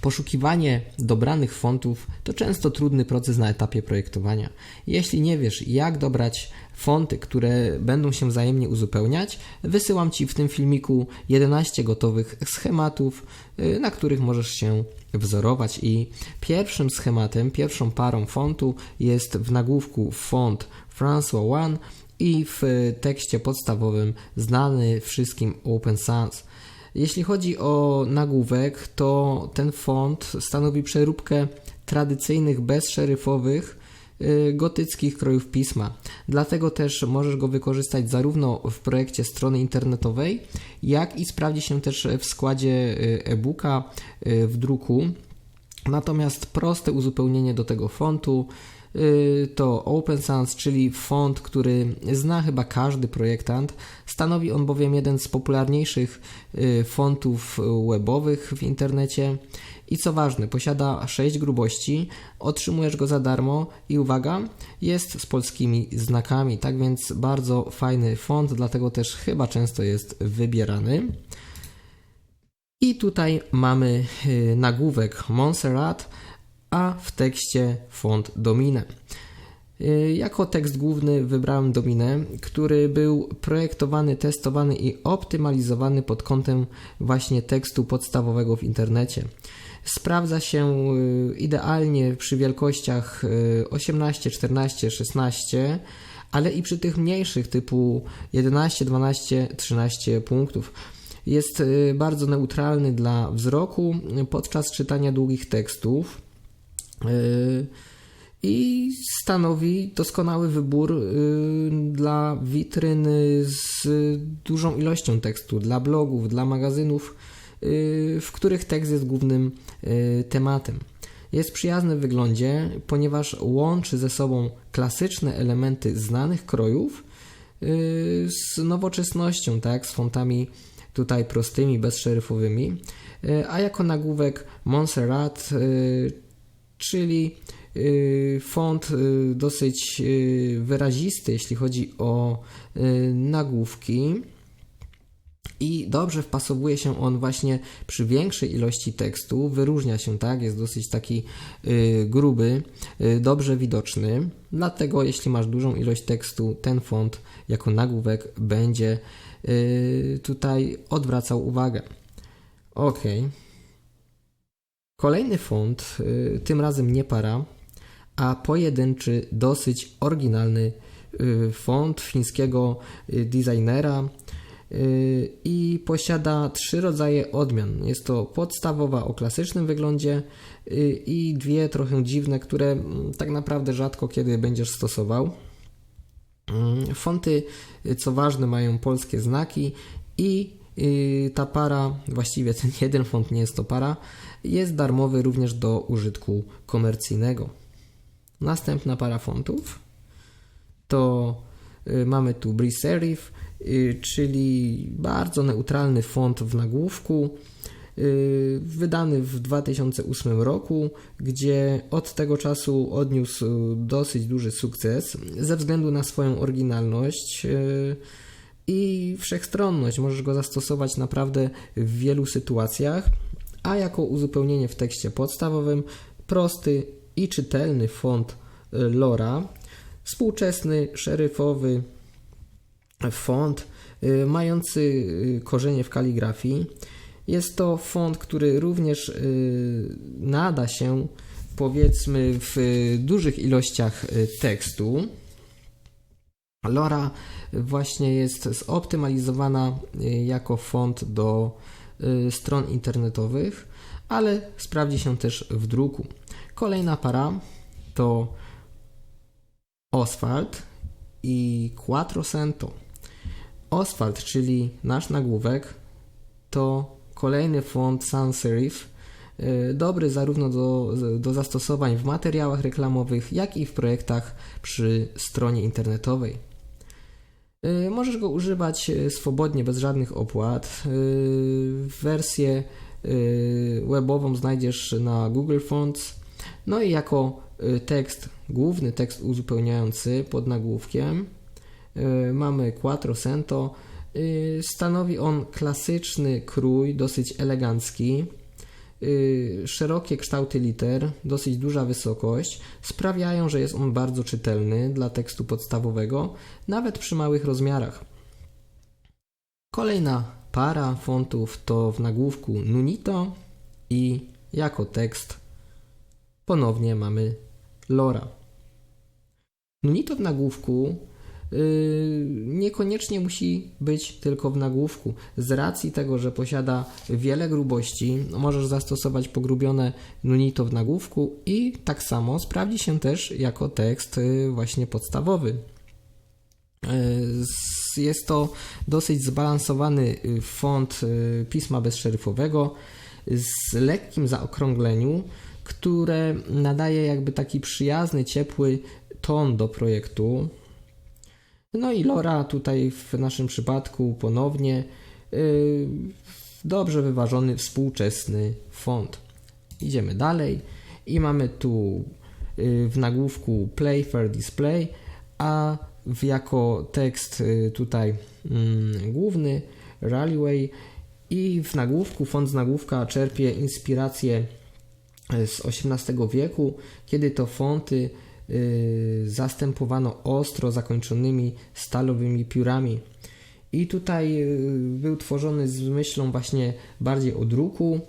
Poszukiwanie dobranych fontów to często trudny proces na etapie projektowania. Jeśli nie wiesz, jak dobrać fonty, które będą się wzajemnie uzupełniać, wysyłam Ci w tym filmiku 11 gotowych schematów, y, na których możesz się wzorować. I pierwszym schematem, pierwszą parą fontu jest w nagłówku font François One i w tekście podstawowym znany wszystkim Open Sans. Jeśli chodzi o nagłówek, to ten font stanowi przeróbkę tradycyjnych bezszeryfowych y, gotyckich krojów pisma. Dlatego też możesz go wykorzystać zarówno w projekcie strony internetowej, jak i sprawdzi się też w składzie y, e-booka y, w druku. Natomiast proste uzupełnienie do tego fontu to Open Sans, czyli font, który zna chyba każdy projektant. Stanowi on bowiem jeden z popularniejszych y, fontów webowych w internecie. I co ważne, posiada 6 grubości, otrzymujesz go za darmo i uwaga, jest z polskimi znakami, tak więc bardzo fajny font, dlatego też chyba często jest wybierany. I tutaj mamy y, nagłówek Montserrat, a w tekście font Domine. Y, jako tekst główny wybrałem Dominę, który był projektowany, testowany i optymalizowany pod kątem właśnie tekstu podstawowego w internecie. Sprawdza się y, idealnie przy wielkościach 18, 14, 16, ale i przy tych mniejszych typu 11, 12, 13 punktów. Jest y, bardzo neutralny dla wzroku podczas czytania długich tekstów i stanowi doskonały wybór yy, dla witryny z dużą ilością tekstu, dla blogów, dla magazynów, yy, w których tekst jest głównym tematem. Jest przyjazny w wyglądzie, ponieważ łączy ze sobą klasyczne elementy znanych krojów z nowoczesnością, tak, z fontami tutaj prostymi, bezszeryfowymi, a jako nagłówek Montserrat czyli y, font y, dosyć y, wyrazisty, jeśli chodzi o nagłówki. I dobrze wpasowuje się on właśnie przy większej ilości tekstu, wyróżnia się tak, jest dosyć taki gruby, dobrze widoczny. Dlatego, jeśli masz dużą ilość tekstu, ten font jako nagłówek będzie tutaj odwracał uwagę. Ok. Kolejny font, y, tym razem nie para, a pojedynczy, dosyć oryginalny y, font fińskiego y, designera i posiada trzy rodzaje odmian. Jest to podstawowa o klasycznym wyglądzie i dwie trochę dziwne, które mm, tak naprawdę rzadko kiedy będziesz stosował. Mm, fonty, co ważne, mają polskie znaki i ta para, właściwie ten jeden font nie jest to para, jest darmowy również do użytku komercyjnego. Następna para fontów to y, mamy tu Breeze Serif, y, czyli bardzo neutralny font w nagłówku, wydany w 2008 roku, gdzie od tego czasu odniósł dosyć duży sukces ze względu na swoją oryginalność i wszechstronność. Możesz go zastosować naprawdę w wielu sytuacjach, a jako uzupełnienie w tekście podstawowym prosty i czytelny font y, Lora, współczesny szeryfowy font y, mający y, korzenie w kaligrafii. Jest to font, który również nada się powiedzmy w dużych ilościach tekstu. Lora właśnie jest zoptymalizowana y, jako font do y, stron internetowych, ale sprawdzi się też w druku. Kolejna para to Oswald i Quattrocento. Oswald, czyli nasz nagłówek, to kolejny font sans serif, y, dobry zarówno do, do zastosowań w materiałach reklamowych, jak i w projektach przy stronie internetowej. Y, możesz go używać y, swobodnie, bez żadnych opłat. Y, wersję webową znajdziesz na Google Fonts. No i jako tekst, główny tekst uzupełniający pod nagłówkiem mamy Quattrocento. Stanowi on klasyczny krój, dosyć elegancki. Y, szerokie kształty liter, dosyć duża wysokość sprawiają, że jest on bardzo czytelny dla tekstu podstawowego, nawet przy małych rozmiarach. Kolejna para fontów to w nagłówku Nunito i jako tekst ponownie mamy Lora. Nunito w nagłówku niekoniecznie musi być tylko w nagłówku. Z racji tego, że posiada wiele grubości, możesz zastosować pogrubione Nunito w nagłówku i tak samo sprawdzi się też jako tekst yy, właśnie podstawowy. Yy, jest to dosyć zbalansowany yy, font yy, pisma bezszeryfowego z lekkim zaokrągleniu, które nadaje jakby taki przyjazny, ciepły ton do projektu. No i Lora tutaj w naszym przypadku ponownie yy, dobrze wyważony, współczesny font. Idziemy dalej i mamy tu yy, w nagłówku Play Fair Display, a jako tekst yy, tutaj mm, główny Railway i w nagłówku, font z nagłówka czerpie inspirację z XVIII wieku, kiedy to fonty y, zastępowano ostro zakończonymi stalowymi piórami. I tutaj y, był tworzony z myślą właśnie bardziej o druku,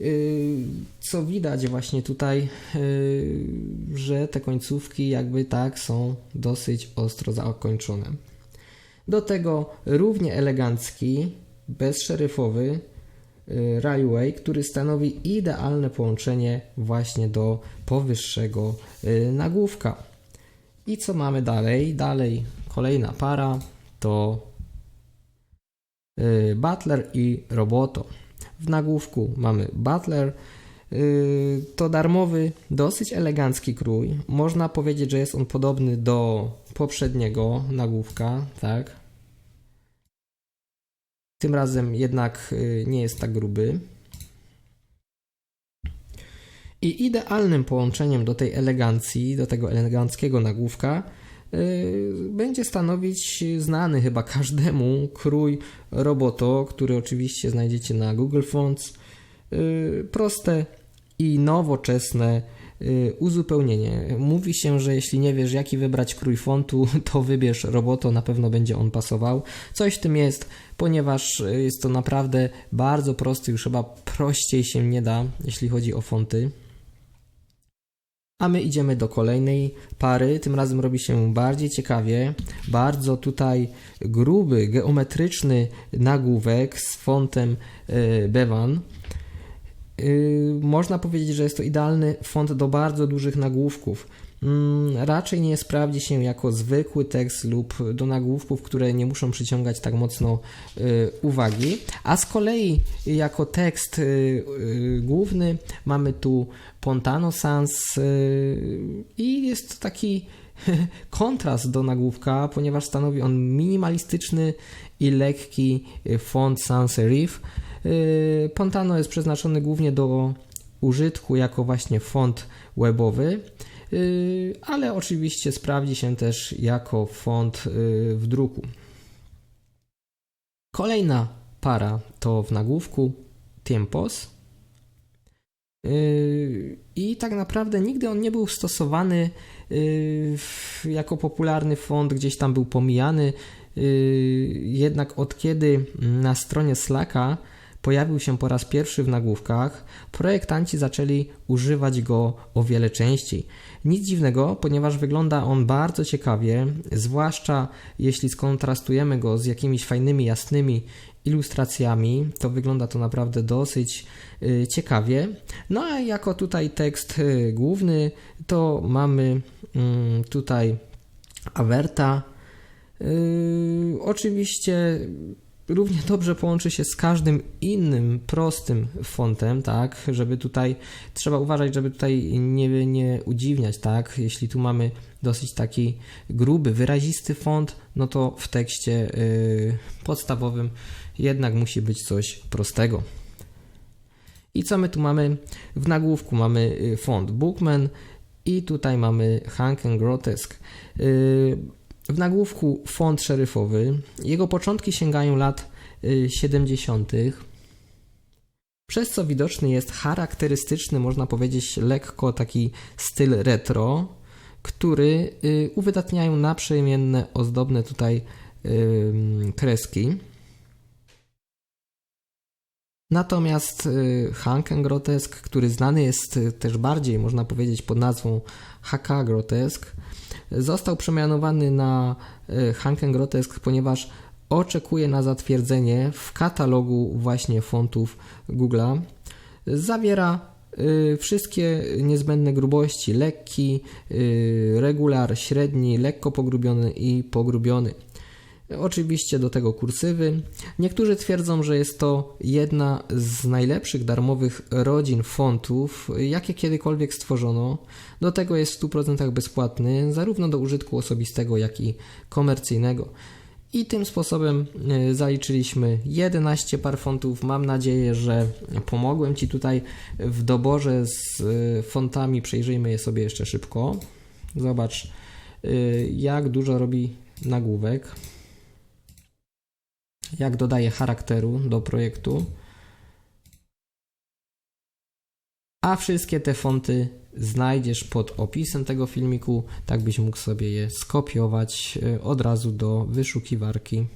y, co widać właśnie tutaj, że te końcówki jakby tak są dosyć ostro zakończone. Do tego równie elegancki, bezszeryfowy Y, Railway, który stanowi idealne połączenie właśnie do powyższego y, nagłówka. I co mamy dalej? Dalej kolejna para to y, Butler i Roboto. W nagłówku mamy Butler. To darmowy, dosyć elegancki krój. Można powiedzieć, że jest on podobny do poprzedniego nagłówka, tak? Tym razem jednak y, nie jest tak gruby. I idealnym połączeniem do tej elegancji, do tego eleganckiego nagłówka, yy, będzie stanowić znany chyba każdemu krój Roboto, który oczywiście znajdziecie na Google Fonts. Yy, proste i nowoczesne Y, uzupełnienie. Mówi się, że jeśli nie wiesz, jaki wybrać krój fontu, to wybierz Roboto, na pewno będzie on pasował. Coś w tym jest, ponieważ y, jest to naprawdę bardzo prosty, już chyba prościej się nie da, jeśli chodzi o fonty. A my idziemy do kolejnej pary. Tym razem robi się bardziej ciekawie. Bardzo tutaj gruby, geometryczny nagłówek z fontem y, Bevan. Yy, można powiedzieć, że jest to idealny font do bardzo dużych nagłówków. Mm, raczej nie sprawdzi się jako zwykły tekst lub do nagłówków, które nie muszą przyciągać tak mocno yy, uwagi. A z kolei jako tekst yy, główny mamy tu Pontano Sans i jest to taki kontrast do nagłówka, ponieważ stanowi on minimalistyczny i lekki font sans serif Pontano jest przeznaczony głównie do użytku jako właśnie font webowy, y, ale oczywiście sprawdzi się też jako font y, w druku. Kolejna para to w nagłówku Tiempos. I tak naprawdę nigdy on nie był stosowany jako popularny font, gdzieś tam był pomijany. Jednak od kiedy na stronie Slacka pojawił się po raz pierwszy w nagłówkach, projektanci zaczęli używać go o wiele częściej. Nic dziwnego, ponieważ wygląda on bardzo ciekawie, zwłaszcza jeśli skontrastujemy go z jakimiś fajnymi, jasnymi ilustracjami, to wygląda to naprawdę dosyć y, ciekawie. No a jako tutaj tekst y, główny, to mamy y, tutaj Averta. Y, oczywiście równie dobrze połączy się z każdym innym prostym fontem, tak, żeby tutaj trzeba uważać, żeby tutaj nie, nie udziwniać, tak, jeśli tu mamy dosyć taki gruby, wyrazisty font, no to w tekście yy, podstawowym jednak musi być coś prostego. I co my tu mamy? W nagłówku mamy y, font Bookman i tutaj mamy Hanken Grotesque. Yy, w nagłówku font szeryfowy. Jego początki sięgają lat 70. Y, Przez co widoczny jest charakterystyczny, można powiedzieć, lekko taki styl retro, który y, uwydatniają naprzemienne, ozdobne tutaj y, kreski. Natomiast Hanken Grotesk, który znany jest też bardziej, można powiedzieć, pod nazwą HK Grotesk, został przemianowany na y, Hanken Grotesk, ponieważ oczekuje na zatwierdzenie w katalogu właśnie fontów Google'a. Zawiera y, wszystkie niezbędne grubości, lekki, y, regular, średni, lekko pogrubiony i pogrubiony. Oczywiście do tego kursywy. Niektórzy twierdzą, że jest to jedna z najlepszych darmowych rodzin fontów, jakie kiedykolwiek stworzono. Do tego jest w 100% bezpłatny, zarówno do użytku osobistego, jak i komercyjnego. I tym sposobem y, zaliczyliśmy 11 par fontów. Mam nadzieję, że pomogłem Ci tutaj w doborze z y, fontami. Przejrzyjmy je sobie jeszcze szybko. Zobacz, y, jak dużo robi nagłówek jak dodaję charakteru do projektu. A wszystkie te fonty znajdziesz pod opisem tego filmiku, tak byś mógł sobie je skopiować od razu do wyszukiwarki.